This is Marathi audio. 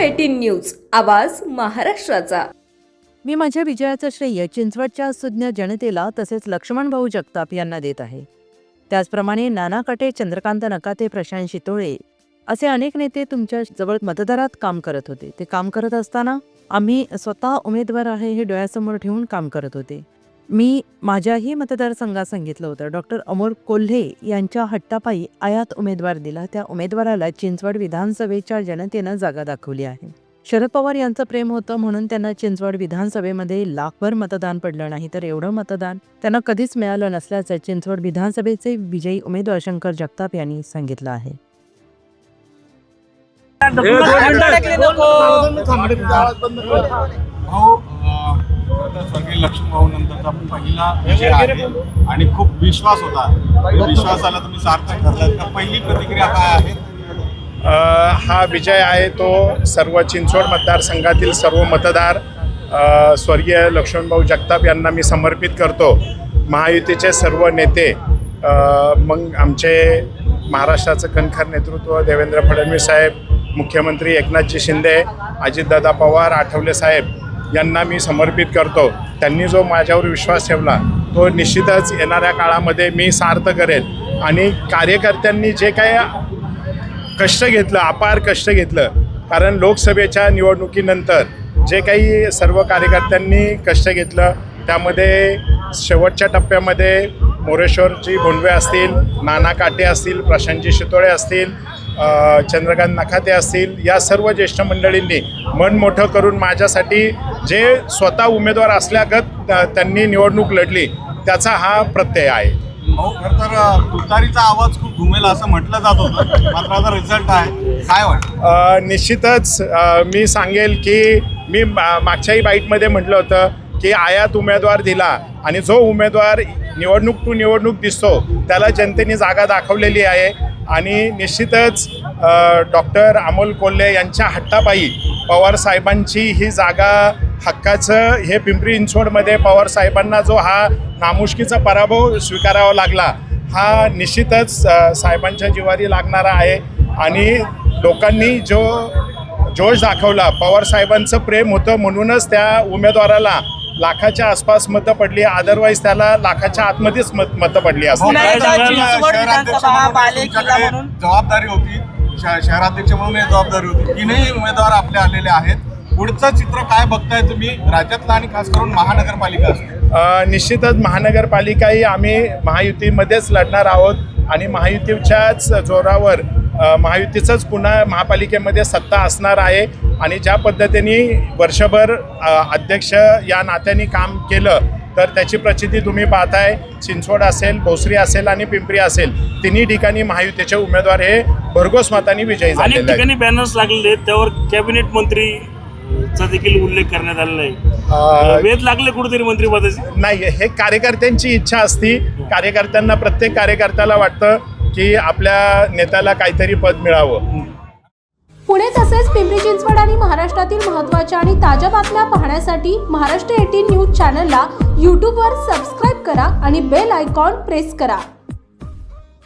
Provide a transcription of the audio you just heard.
एटीन न्यूज आवाज महाराष्ट्राचा. मी माझ्या विजयाचं श्रेय चिंचवडच्या सुज्ञ जनतेला तसेच लक्ष्मण भाऊ जगताप यांना देत आहे. त्याचप्रमाणे नाना काटे चंद्रकांत नकाते प्रशांत शितोळे असे अनेक नेते तुमच्या जवळ मतदारात काम करत होते. ते काम करत असताना आम्ही स्वतः उमेदवार आहे हे डोळ्यासमोर ठेवून काम करत होते. मी माझ्याही मतदारसंघात सांगितलं होतं डॉक्टर अमोल कोल्हे यांच्या हट्टापायी आयात उमेदवार दिला त्या उमेदवाराला चिंचवड विधानसभेच्या जनतेनं जागा दाखवली आहे शरद पवार यांचं प्रेम होतं म्हणून त्यांना चिंचवड विधानसभेमध्ये लाखभर मतदान पडलं नाही तर एवढं मतदान त्यांना कधीच मिळालं नसल्याचं चिंचवड विधानसभेचे विजयी उमेदवार शंकर जगताप यांनी सांगितलं आहे भाऊ आता स्वर्गीय लक्ष्मण भाऊ नंतरचा पहिला विजय आहे. आणि खूप विश्वास होता. विश्वासाला तुम्ही सार्थक ठरलात. का पहिली प्रतिक्रिया काय आहे? हा विजय आहे तो सर्व चिंचवड मतदारसंघातील सर्व मतदार स्वर्गीय लक्ष्मणभाऊ जगताप यांना मी समर्पित करतो. महायुतीचे सर्व नेते मग आमचे महाराष्ट्राचं कणखर नेतृत्व देवेंद्र फडणवीस साहेब मुख्यमंत्री एकनाथजी शिंदे अजितदादा पवार आठवले साहेब यांना मी समर्पित करतो. त्यांनी जो माझ्यावर विश्वास ठेवला तो निश्चितच येणाऱ्या काळामध्ये मी सार्थ करेल. आणि कार्यकर्त्यांनी जे काही कष्ट घेतलं अपार कष्ट घेतलं कारण लोकसभेच्या निवडणुकीनंतर जे काही सर्व कार्यकर्त्यांनी कष्ट घेतलं त्यामध्ये शेवटच्या टप्प्यामध्ये मोरेश्वरजी भोंडवे असतील नाना काटे असतील प्रशांतजी शितोळे असतील चंद्रकांत नखाते असतील या सर्व ज्येष्ठ मंडळींनी मन मोठं करून माझ्यासाठी जे स्वतः उमेदवार असल्यागत त्यांनी निवडणूक लढली त्याचा हा प्रत्यय आहे. खरं तर तुतारीचा आवाज खूप घुमेल असं म्हटलं जात होतं मात्र आता रिझल्ट आहे. काय वाटतं? निश्चितच मी सांगेल की मी मा- मागच्याही बाईटमध्ये म्हटलं होतं की आयात उमेदवार दिला आणि जो उमेदवार निवडणूक टू निवडणूक दिसतो त्याला जनतेने जागा दाखवलेली आहे. आणि निश्चितच डॉक्टर अमोल कोल्हे यांच्या हट्टापायी पवार साहेबांची ही जागा हक्काचं हे पिंपरी चिंचवडमध्ये पवार साहेबांना जो हा नामुष्कीचा पराभव स्वीकारावा लागला हा निश्चितच साहेबांच्या जिवारी लागणारा आहे. आणि लोकांनी जो जोश दाखवला पवार साहेबांचं प्रेम होतं म्हणूनच त्या उमेदवाराला लाखाच्या आसपास मतं पडली. अदरवाईज त्याला लाखाच्या आतमध्येच मत मतं पडली तुमच्याकडे म्हणून. जबाबदारी होती. शहराध्यक्ष म्हणून जबाबदारी होती. तीनही उमेदवार आपले आलेले आहेत. पुढचं चित्र काय बघताय तुम्ही? राज्यातलं आणि खास करून महानगरपालिका असते. अ, निश्चितच महानगरपालिकाही आम्ही महायुतीमध्येच लढणार आहोत आणि महायुतीच्याच जोरावर महायुतीचंच पुन्हा महापालिकेमध्ये सत्ता असणार आहे. आणि ज्या पद्धतीने वर्षभर अध्यक्ष या नात्याने काम केलं तर त्याची प्रचिती तुम्ही पाहताय. चिंचवड असेल भोसरी असेल आणि पिंपरी असेल तिन्ही ठिकाणी महायुतीचे उमेदवार हे भरघोस मतांनी विजयी अनेक झालेले आहेत. ठिकाणी बॅनर्स लागलेले आहेत. त्यावर कॅबिनेट मंत्री चा देखील उल्लेख करण्यात आलेला आहे. वेध लागले कुठेतरी मंत्रिपदाचे? नाही हे कार्यकर्त्यांची इच्छा असती. कार्यकर्त्यांना प्रत्येक कार्यकर्त्याला वाटतं की आपल्या नेत्याला काहीतरी पद मिळावं. पुणे तसेच पिंपरी चिंचवड आणि महाराष्ट्रातील महत्त्वाच्या आणि ताज्या बातम्या पाहण्यासाठी महाराष्ट्र एटीन न्यूज चॅनलला यूट्यूबवर सबस्क्राईब करा आणि बेल आयकॉन प्रेस करा.